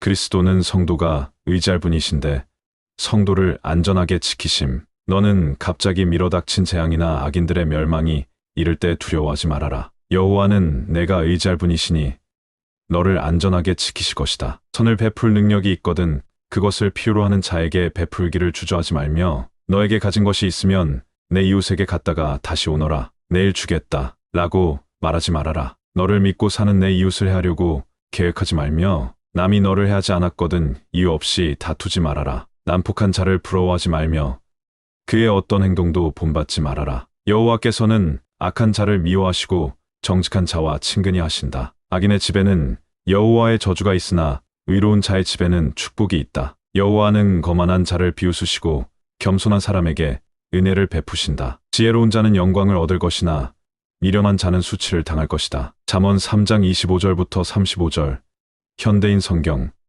그리스도는 성도가 의지할 분이신데 성도를 안전하게 지키심. 너는 갑자기 밀어닥친 재앙이나 악인들의 멸망이 이를 때 두려워하지 말아라. 여호와는 내가 의지할 분이시니 너를 안전하게 지키실 것이다. 선을 베풀 능력이 있거든 그것을 필요로 하는 자에게 베풀기를 주저하지 말며 너에게 가진 것이 있으면 내 이웃에게 갖다가 다시 오너라. 내일 주겠다. 라고 말하지 말아라. 너를 믿고 사는 내 이웃을 해하려고 계획하지 말며 남이 너를 해하지 않았거든 이유 없이 다투지 말아라. 난폭한 자를 부러워하지 말며 그의 어떤 행동도 본받지 말아라. 여호와께서는 악한 자를 미워하시고 정직한 자와 친근히 하신다. 악인의 집에는 여호와의 저주가 있으나 의로운 자의 집에는 축복이 있다. 여호와는 거만한 자를 비웃으시고 겸손한 사람에게 은혜를 베푸신다. 지혜로운 자는 영광을 얻을 것이나 미련한 자는 수치를 당할 것이다. 잠언 3장 25절부터 35절 현대인 성경